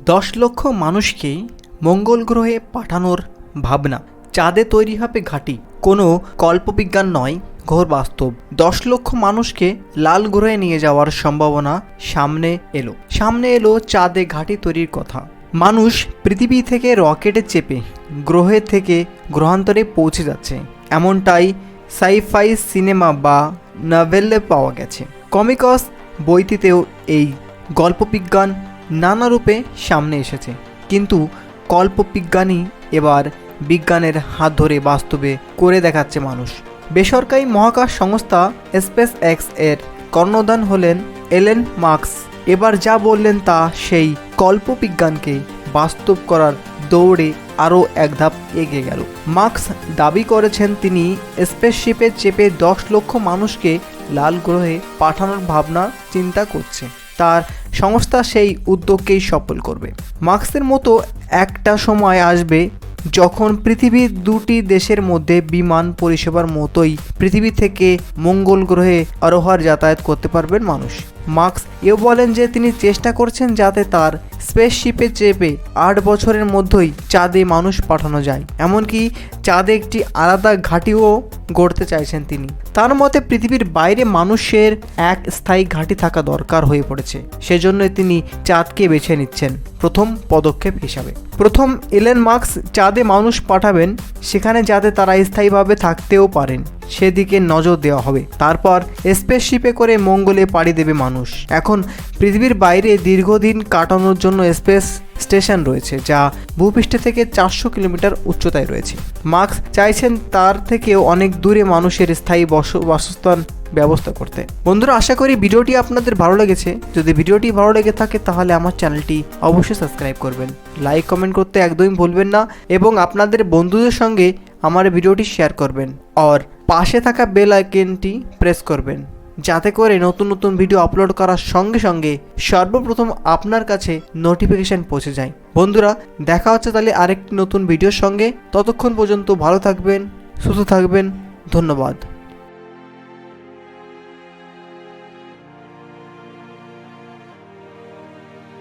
দশ লক্ষ মানুষকে মঙ্গল গ্রহে পাঠানোর ভাবনা। চাঁদে তৈরি হবে ঘাঁটি। কোনো কল্পবিজ্ঞান নয়, ঘোর বাস্তব। দশ লক্ষ মানুষকে লাল গ্রহে নিয়ে যাওয়ার সম্ভাবনা সামনে এলো। সামনে এলো চাঁদে ঘাঁটি তৈরির কথা। মানুষ পৃথিবী থেকে রকেটে চেপে গ্রহে থেকে গ্রহান্তরে পৌঁছে যাচ্ছে। এমনটাই সাইফাই সিনেমা বা নভেলে পাওয়া গেছে। কমিকস বইটিতেও এই গল্পবিজ্ঞান নানা রূপে সামনে এসেছে। কিন্তু কল্পবিজ্ঞানই এবার বিজ্ঞানের হাত ধরে বাস্তবে করে দেখাচ্ছে মানুষ। বেসরকারি মহাকাশ সংস্থা স্পেস এক্সের কর্ণধান হলেন এলেন মার্কস। এবার যা বললেন তা সেই কল্পবিজ্ঞানকে বাস্তব করার দৌড়ে আরও এক ধাপ এগিয়ে গেল। মার্কস দাবি করেছেন তিনি স্পেসশিপে চেপে দশ লক্ষ মানুষকে লাল গ্রহে পাঠানোর ভাবনা চিন্তা করছে। তার সংস্থা সেই উদ্যোগকেই সফল করবে। মার্ক্সের মতো একটা সময় আসবে যখন পৃথিবীর দুটি দেশের মধ্যে বিমান পরিষেবার মতোই পৃথিবী থেকে মঙ্গল গ্রহে আরোহার যাতায়াত করতে পারবেন মানুষ। মার্ক্স এও বলেন যে তিনি চেষ্টা করছেন যাতে তার স্পেসশিপে চেপে আট বছরের মধ্যেই চাঁদে মানুষ পাঠানো যায়। এমনকি চাঁদে একটি আলাদা ঘাঁটিও গড়তে চাইছেন তিনি। তার মতে, পৃথিবীর বাইরে মানুষের এক স্থায়ী ঘাঁটি থাকা দরকার হয়ে পড়েছে। সেজন্য তিনি চাঁদকে বেছে নিচ্ছেন প্রথম পদক্ষেপ হিসাবে। প্রথম এলেন মার্কস চাঁদে মানুষ পাঠাবেন, সেখানে যাতে তারা স্থায়ীভাবে থাকতেও পারেন। সেদিকে নজর দেওয়া হবে। তারপর স্পেসশিপে করে মঙ্গলে পাড়ি দেবে মানুষ। এখন পৃথিবীর বাইরে দীর্ঘদিন কাটানোর জন্য স্পেস স্টেশন রয়েছে, যা ভূপৃষ্ঠ থেকে চারশো কিলোমিটার উচ্চতায় রয়েছে। মার্কস চাইছেন তার থেকেও অনেক দূরে মানুষের স্থায়ী বস, বাসস্থান ব্যবস্থা করতে। বন্ধুরা, আশা করি ভিডিওটি আপনাদের ভালো লেগেছে। যদি ভিডিওটি ভালো লেগে থাকে, তাহলে আমার চ্যানেলটি অবশ্যই সাবস্ক্রাইব করবেন। লাইক, কমেন্ট করতে একদমই ভুলবেন না এবং আপনাদের বন্ধুদের সঙ্গে আমার ভিডিওটি শেয়ার করবেন। আর পাশে থাকা বেল আইকনটি প্রেস করবেন, যাতে করে নতুন নতুন ভিডিও আপলোড করার সঙ্গে সঙ্গে সর্বপ্রথম আপনার কাছে নোটিফিকেশান পৌঁছে যায়। বন্ধুরা, দেখা হচ্ছে তাহলে আরেকটি নতুন ভিডিওর সঙ্গে। ততক্ষণ পর্যন্ত ভালো থাকবেন, সুস্থ থাকবেন। ধন্যবাদ।